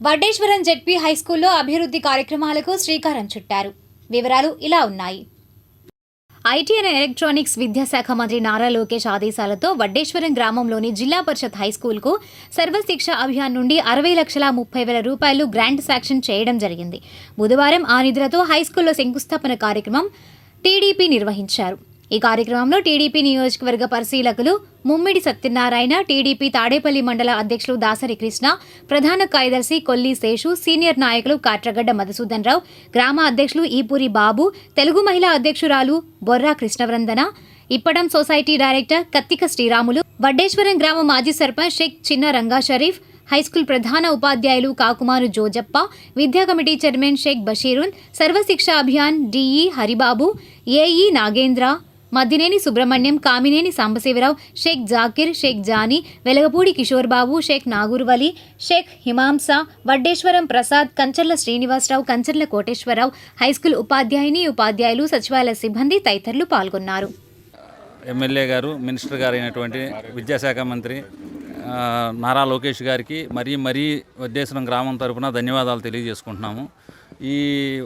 Vaddeswaram ZP హైస్కూల్లో అభివృద్ధి కార్యక్రమాలకు శ్రీకారం చుట్టారు. వివరాలు ఇలా ఉన్నాయి. ఐటీ అండ్ ఎలక్ట్రానిక్స్ విద్యాశాఖ మంత్రి నారా లోకేష్ ఆదేశాలతో వడ్డేశ్వరం గ్రామంలోని జిల్లా పరిషత్ హైస్కూల్కు సర్వశిక్ష అభియాన్ నుండి అరవై లక్షల ముప్పై వేల రూపాయలు గ్రాంట్ శాంక్షన్ చేయడం జరిగింది. బుధవారం ఆ నిధులతో హైస్కూల్లో శంకుస్థాపన కార్యక్రమం టీడీపీ నిర్వహించారు. ఈ కార్యక్రమంలో టీడీపీ నియోజకవర్గ పరిశీలకులు ముమ్మిడి సత్యనారాయణ టీడీపీ తాడేపల్లి మండల అధ్యక్షులు దాసరి కృష్ణ ప్రధాన కార్యదర్శి కొల్లి శేషు సీనియర్ నాయకులు కాట్రగడ్డ మధుసూదన్ రావు గ్రామ అధ్యక్షులు ఈపూరి బాబు తెలుగు మహిళా అధ్యక్షురాలు బొర్రా కృష్ణవృందన ఇప్పడం సొసైటీ డైరెక్టర్ కత్తిక శ్రీరాములు వడ్డేశ్వరం గ్రామ మాజీ సర్పంచ్ షేక్ చిన్న రంగా షరీఫ్ హైస్కూల్ ప్రధాన ఉపాధ్యాయులు కాకుమారు జోజప్ప విద్యా committee chairman Shaik Basheerun Sarva Shiksha Abhiyan DE Haribabu AE Nagendra Maddineni Subrahmanyam Kamineni Sambasivarao Shaik Zakir Shaik Jani Velagapudi Kishore Babu Shaik Nagurvali Shaik Himamsa Vaddeswaram Prasad Kancharla Srinivasarao Kancharla Koteswararao high school ఉపాధ్యాయుని ఉపాధ్యాయులు సచివాలయ సిబ్బంది తదితరులు పాల్గొన్నారు. MLA గారు minister గారు అయినటువంటి విద్యాశాఖ మంత్రి నారా లోకేష్ గారికి మరీ మరీ వడ్డేశ్వరం గ్రామం తరపున ధన్యవాదాలు తెలియజేసుకుంటున్నాము. ఈ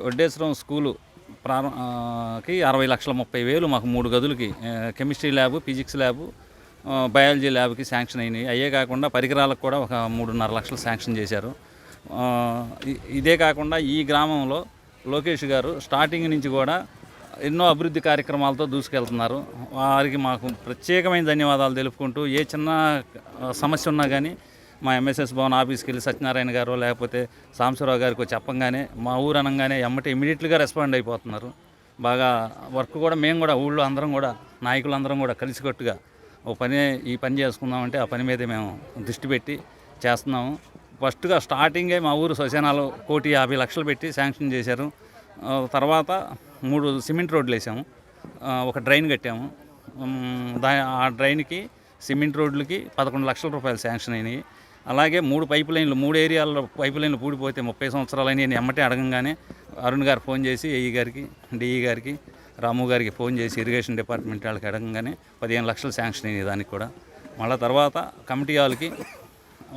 వడ్డేశ్వరం స్కూలు ప్రారంభకి అరవై లక్షల ముప్పై వేలు మాకు మూడు గదులకి chemistry lab physics lab biology ల్యాబ్కి శాంక్షన్ అయినాయి. అయ్యే కాకుండా పరికరాలకు కూడా ఒక మూడున్నర లక్షలు శాంక్షన్ చేశారు. ఇదే కాకుండా ఈ గ్రామంలో లోకేష్ గారు స్టార్టింగ్ నుంచి కూడా ఎన్నో అభివృద్ధి కార్యక్రమాలతో దూసుకెళ్తున్నారు. వారికి మాకు ప్రత్యేకమైన ధన్యవాదాలు తెలుపుకుంటూ ఏ చిన్న సమస్య ఉన్నా కానీ మా ఎంఎస్ఎస్ భవన్ ఆఫీస్కి వెళ్ళి సత్యనారాయణ గారు లేకపోతే సాంబశివరావు గారికి చెప్పంగానే మా ఊరు అనగానే ఎమ్మటే ఇమీడియట్గా రెస్పాండ్ అయిపోతున్నారు. బాగా వర్క్ కూడా మేము కూడా ఊళ్ళో అందరం కూడా నాయకులందరం కూడా కలిసికట్టుగా ఓ పని ఈ పని చేసుకుందామంటే ఆ పని మీద మేము దృష్టి పెట్టి చేస్తున్నాము. ఫస్ట్గా స్టార్టింగే మా ఊరు శ్మశానాలు కోటి యాభై లక్షలు పెట్టి శాంక్షన్ చేశారు. తర్వాత మూడు సిమెంట్ రోడ్లు వేసాము. ఒక డ్రైన్ కట్టాము. దా ఆ డ్రైన్కి సిమెంట్ రోడ్లకి పదకొండు లక్షల రూపాయలు శాంక్షన్ అయినాయి. అలాగే మూడు పైప్ లైన్లు మూడు ఏరియాల్లో పైప్ లైన్లు పూడిపోతే ముప్పై సంవత్సరాలని నేను ఎమ్మటే అడగంగానే అరుణ్ గారు ఫోన్ చేసి ఏఈ గారికి డిఈ గారికి రాము గారికి ఫోన్ చేసి ఇరిగేషన్ డిపార్ట్మెంట్ వాళ్ళకి అడగంగానే పదిహేను లక్షలు శాంక్షన్ అయినాయి దానికి కూడా. మళ్ళీ తర్వాత కమిటీ వాళ్ళకి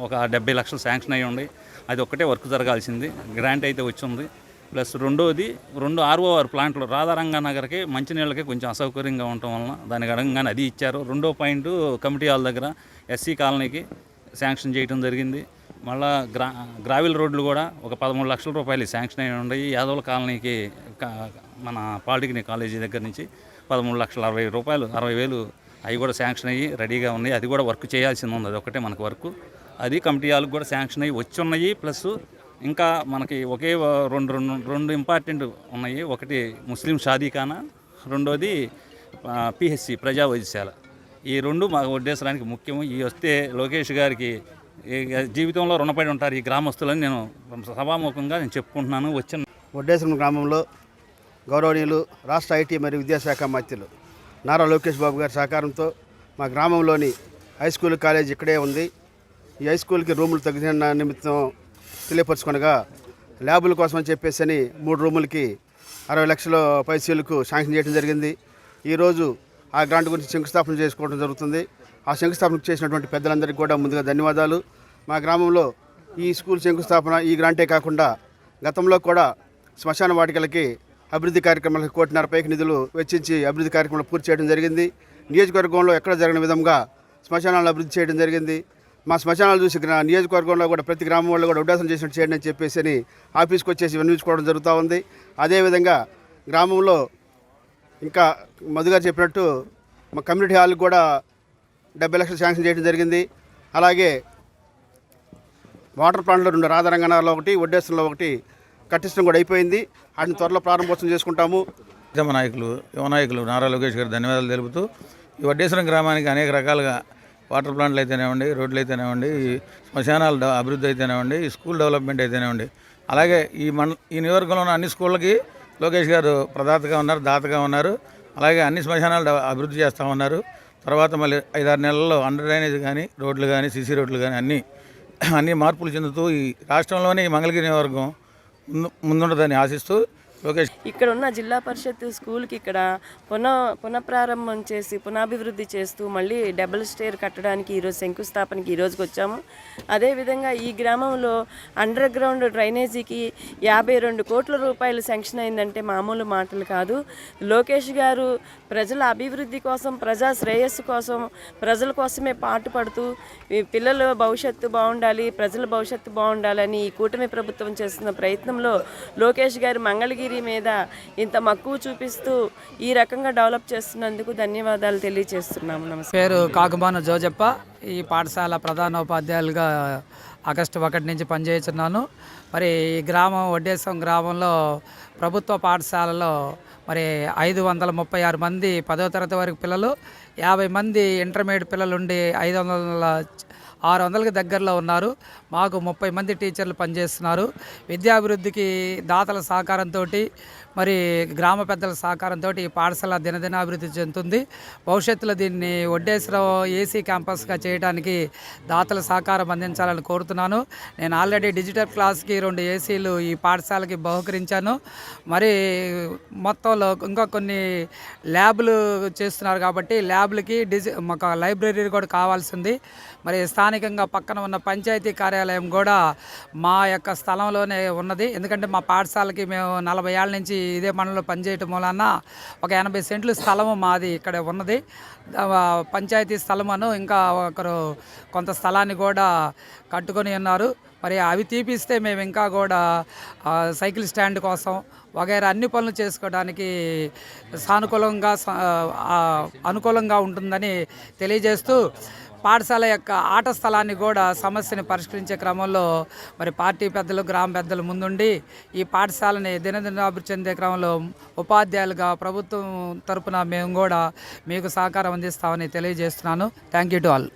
ఒక డెబ్బై లక్షలు శాంక్షన్ అయ్యి ఉంది అది ఒక్కటే వర్క్ జరగాల్సింది గ్రాంట్ అయితే వచ్చింది. ప్లస్ రెండోది రెండు ఆర్ఓఆర్ ప్లాంట్లు రాధారంగా నగర్కి మంచినీళ్ళకి కొంచెం అసౌకర్యంగా ఉండటం వలన దానికి అడగంగానే అది ఇచ్చారు. రెండో పాయింట్ కమిటీ హాల్ దగ్గర ఎస్సీ కాలనీకి శాంక్షన్ చేయడం జరిగింది. మళ్ళా గ్రా గ్రావిల్ రోడ్లు కూడా ఒక పదమూడు లక్షల రూపాయలు శాంక్షన్ అయి ఉన్నాయి యాదవుల కాలనీకి మన పాలిటెక్నిక్ కాలేజీ దగ్గర నుంచి పదమూడు లక్షల అరవై రూపాయలు అరవై వేలు అవి కూడా శాంక్షన్ అయ్యి రెడీగా ఉన్నాయి. అది కూడా వర్క్ చేయాల్సింది ఉంది అది ఒకటే మనకు వర్క్. అది కమిటీ వాళ్ళకి కూడా శాంక్షన్ అయ్యి వచ్చి ఉన్నాయి. ప్లస్ ఇంకా మనకి ఒకే రెండు రెండు రెండు ఇంపార్టెంట్ ఉన్నాయి. ఒకటి ముస్లిం షాదీఖానా రెండోది పిహెచ్సి ప్రజా వైద్యశాల. ఈ రెండు మాకు ఉద్దేశానికి ముఖ్యము. ఈ వస్తే లోకేష్ గారికి ఈ జీవితంలో రుణపడి ఉంటారు ఈ గ్రామస్తులని నేను సభాముఖంగా నేను చెప్పుకుంటున్నాను. వచ్చిన వడ్డేశ్వరం గ్రామంలో గౌరవనీయులు రాష్ట్ర ఐటీ మరియు విద్యాశాఖ మంత్రులు నారా లోకేష్ బాబు గారి సహకారంతో మా గ్రామంలోని హై స్కూల్ కాలేజ్ ఇక్కడే ఉంది. ఈ హై స్కూల్కి రూములు తగ్గిన నిమిత్తం తెలియపరచుకునగా ల్యాబుల కోసం అని చెప్పేసి అని మూడు రూములకి అరవై లక్షల పైసీలకు శాంక్షన్ చేయడం జరిగింది. ఈరోజు ఆ గ్రాంట్ గురించి శంకుస్థాపన చేసుకోవడం జరుగుతుంది. ఆ శంకుస్థాపన చేసినటువంటి పెద్దలందరికీ కూడా ముందుగా ధన్యవాదాలు. మా గ్రామంలో ఈ స్కూల్ శంకుస్థాపన ఈ గ్రాంటే కాకుండా గతంలో కూడా శ్మశాన వాటికలకి అభివృద్ధి కార్యక్రమాలకు కోటిన్నర పైకి నిధులు వెచ్చించి అభివృద్ధి కార్యక్రమాలు పూర్తి చేయడం జరిగింది. నియోజకవర్గంలో ఎక్కడ జరగని విధంగా శ్మశానాలను అభివృద్ధి చేయడం జరిగింది. మా శ్మశానాలు చూసి నియోజకవర్గంలో కూడా ప్రతి గ్రామం వాళ్ళు కూడా ఉడాసన చేసినట్టు చేయండి అని చెప్పేసి ఆఫీస్కి వచ్చేసి వినియోగించుకోవడం జరుగుతూ ఉంది. అదేవిధంగా గ్రామంలో ఇంకా మధుగారు చెప్పినట్టు మా కమ్యూనిటీ హాల్కి కూడా డెబ్బై లక్షలు శాంక్షన్ చేయడం జరిగింది. అలాగే వాటర్ ప్లాంట్లో రెండు రాధారంగనాలో ఒకటి వడ్డేశ్వరంలో ఒకటి కట్టించడం కూడా అయిపోయింది. వాటిని త్వరలో ప్రారంభోత్సవం చేసుకుంటాము. ఉద్యమ నాయకులు యువ నాయకులు నారా లోకేష్ గారు ధన్యవాదాలు తెలుపుతూ ఈ వడ్డేశ్వరం గ్రామానికి అనేక రకాలుగా వాటర్ ప్లాంట్లు అయితేనేవ్వండి రోడ్లు అయితేనేవ్వండి ఈ శ్మశానాల అభివృద్ధి అయితేనేవ్వండి ఈ స్కూల్ డెవలప్మెంట్ అయితేనేవ్వండి అలాగే ఈ మండ ఈ నియోజకవర్గంలో ఉన్న అన్ని స్కూళ్ళకి లోకేష్ గారు ప్రదాతగా ఉన్నారు దాతగా ఉన్నారు. అలాగే అన్ని శ్మశానాలు అభివృద్ధి చేస్తూ ఉన్నారు. తర్వాత మళ్ళీ ఐదారు నెలల్లో అండర్ డ్రైనేజ్ కానీ రోడ్లు కానీ సీసీ రోడ్లు కానీ అన్నీ అన్ని మార్పులు చెందుతూ ఈ రాష్ట్రంలోనే ఈ మంగళగిరి నియోజకవర్గం ముందు ముందుండదని ఆశిస్తూ ఇక్కడ ఉన్న జిల్లా పరిషత్ స్కూల్కి ఇక్కడ పునః పునఃప్రారంభం చేసి పునాభివృద్ధి చేస్తూ మళ్ళీ డబుల్ స్టేర్ కట్టడానికి ఈరోజు శంకుస్థాపనకి ఈ వచ్చాము. అదేవిధంగా ఈ గ్రామంలో అండర్ గ్రౌండ్ డ్రైనేజీకి యాభై రెండు కోట్ల రూపాయలు శాంక్షన్ అయిందంటే మామూలు మాటలు కాదు. లోకేష్ గారు ప్రజల అభివృద్ధి కోసం ప్రజా శ్రేయస్సు కోసం ప్రజల కోసమే పాటుపడుతూ పడుతూ పిల్లల భవిష్యత్తు బాగుండాలి ప్రజల భవిష్యత్తు బాగుండాలని ఈ కూటమి ప్రభుత్వం చేస్తున్న ప్రయత్నంలో లోకేష్ గారు మంగళగిరి మీద ఇంత మక్కువ చూపిస్తూ ఈ రకంగా డెవలప్ చేస్తున్నందుకు ధన్యవాదాలు తెలియజేస్తున్నాము. నమస్కారం. పేరు కాకుబాను జోజప్ప. ఈ పాఠశాల ప్రధానోపాధ్యాయులుగా ఆగస్టు ఒకటి నుంచి పనిచేస్తున్నాను. మరి ఈ గ్రామం వడ్డేశం గ్రామంలో ప్రభుత్వ పాఠశాలలో మరి ఐదు వందల ముప్పై ఆరు మంది పదో తరగతి వరకు పిల్లలు యాభై మంది ఇంటర్మీడియట్ పిల్లలు ఉండి ఐదు వందల ఆరు వందలకి దగ్గరలో ఉన్నారు. మాకు ముప్పై మంది టీచర్లు పనిచేస్తున్నారు. విద్యాభివృద్ధికి దాతల సహకారంతో మరి గ్రామ పెద్దల సహకారంతో ఈ పాఠశాల దినదినాభివృద్ధి చెందుతుంది. భవిష్యత్తులో దీన్ని వడ్డేశ్వరం ఏసీ క్యాంపస్గా చేయడానికి దాతల సహకారం అందించాలని కోరుతున్నాను. నేను ఆల్రెడీ డిజిటల్ క్లాస్కి రెండు ఏసీలు ఈ పాఠశాలకి బహుకరించాను. మరి మొత్తంలో ఇంకా కొన్ని ల్యాబ్లు చేస్తున్నారు కాబట్టి ల్యాబ్లకి డిజి ఒక లైబ్రరీ కూడా కావాల్సింది. మరి స్థానికంగా పక్కన ఉన్న పంచాయతీ కార్యాలయం కూడా మా యొక్క స్థలంలోనే ఉన్నది. ఎందుకంటే మా పాఠశాలకి మేము నలభై ఏళ్ళ నుంచి ఇదే మండలంలో పనిచేయటం వలన ఒక ఎనభై సెంట్లు స్థలము మాది ఇక్కడ ఉన్నది. పంచాయతీ స్థలమును ఇంకా ఒకరు కొంత స్థలాన్ని కూడా కట్టుకొని ఉన్నారు. మరి అవి తీపిస్తే మేము ఇంకా కూడా సైకిల్ స్టాండ్ కోసం వగైరా అన్ని పనులు చేసుకోవడానికి సానుకూలంగా అనుకూలంగా ఉంటుందని తెలియజేస్తూ పాఠశాల యొక్క ఆట స్థలాన్ని కూడా సమస్యని పరిష్కరించే క్రమంలో మరి పార్టీ పెద్దలు గ్రామ పెద్దలు ముందుండి ఈ పాఠశాలని దినదినాభివృద్ధి చెందే క్రమంలో ఉపాధ్యాయులుగా ప్రభుత్వం తరపున మేము కూడా మీకు సహకారం అందిస్తామని తెలియజేస్తున్నాను. Thank you to all